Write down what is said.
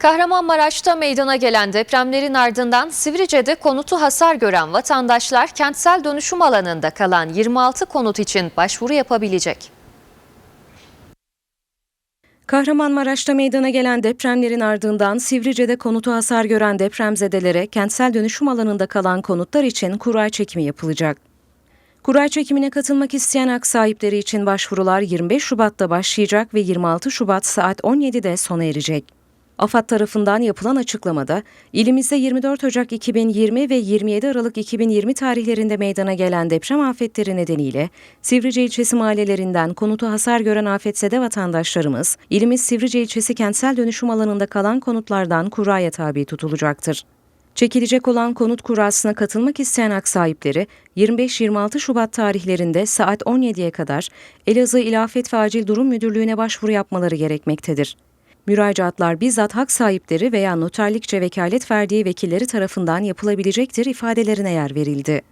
Kahramanmaraş'ta meydana gelen depremlerin ardından Sivrice'de konutu hasar gören vatandaşlar kentsel dönüşüm alanında kalan 26 konut için başvuru yapabilecek. Kahramanmaraş'ta meydana gelen depremlerin ardından Sivrice'de konutu hasar gören depremzedelere kentsel dönüşüm alanında kalan konutlar için kura çekimi yapılacak. Kura çekimine katılmak isteyen hak sahipleri için başvurular 25 Şubat'ta başlayacak ve 26 Şubat saat 17'de sona erecek. AFAD tarafından yapılan açıklamada, ilimizde 24 Ocak 2020 ve 27 Aralık 2020 tarihlerinde meydana gelen deprem afetleri nedeniyle Sivrice ilçesi mahallelerinden konutu hasar gören afetzede vatandaşlarımız, ilimiz Sivrice ilçesi kentsel dönüşüm alanında kalan konutlardan kuraya tabi tutulacaktır. Çekilecek olan konut kurasına katılmak isteyen hak sahipleri 25-26 Şubat tarihlerinde saat 17'ye kadar Elazığ İlafet ve Acil Durum Müdürlüğü'ne başvuru yapmaları gerekmektedir. Müracaatlar bizzat hak sahipleri veya noterlikçe vekalet verdiği vekilleri tarafından yapılabilecektir ifadelerine yer verildi.